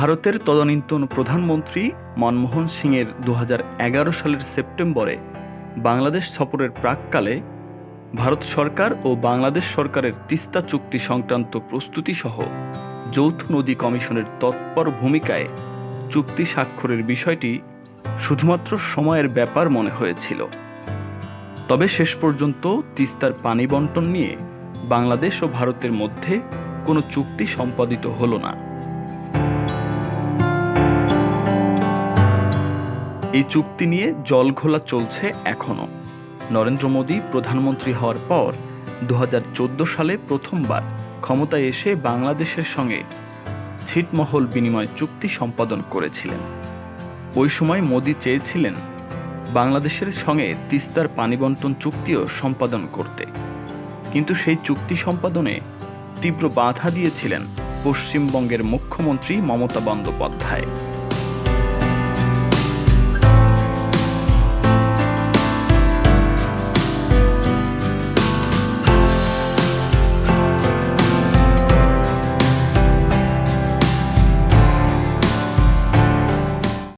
ভারতের তদানীন্তন প্রধানমন্ত্রী মনমোহন সিংয়ের দু এগারো সালের সেপ্টেম্বরে বাংলাদেশ সফরের প্রাককালে ভারত সরকার ও বাংলাদেশ সরকারের তিস্তা চুক্তি সংক্রান্ত প্রস্তুতি সহ যৌথ নদী কমিশনের তৎপর ভূমিকায় চুক্তি স্বাক্ষরের বিষয়টি শুধুমাত্র সময়ের ব্যাপার মনে হয়েছিল। তবে শেষ পর্যন্ত তিস্তার পানি বন্টন নিয়ে বাংলাদেশ ও ভারতের মধ্যে কোনো চুক্তি সম্পাদিত হলো না। এই চুক্তি নিয়ে জলঘোলা চলছে এখনও। নরেন্দ্র মোদী প্রধানমন্ত্রী হওয়ার পর দু হাজার চোদ্দ সালে প্রথমবার ক্ষমতায় এসে বাংলাদেশের সঙ্গে ছিটমহল বিনিময় চুক্তি সম্পাদন করেছিলেন। ওই সময় মোদী চেয়েছিলেন বাংলাদেশের সঙ্গে তিস্তার পানি বন্টন চুক্তিও সম্পাদন করতে। কিন্তু সেই চুক্তি সম্পাদনে তীব্র বাধা দিয়েছিলেন পশ্চিমবঙ্গের মুখ্যমন্ত্রী মমতা বন্দ্যোপাধ্যায়।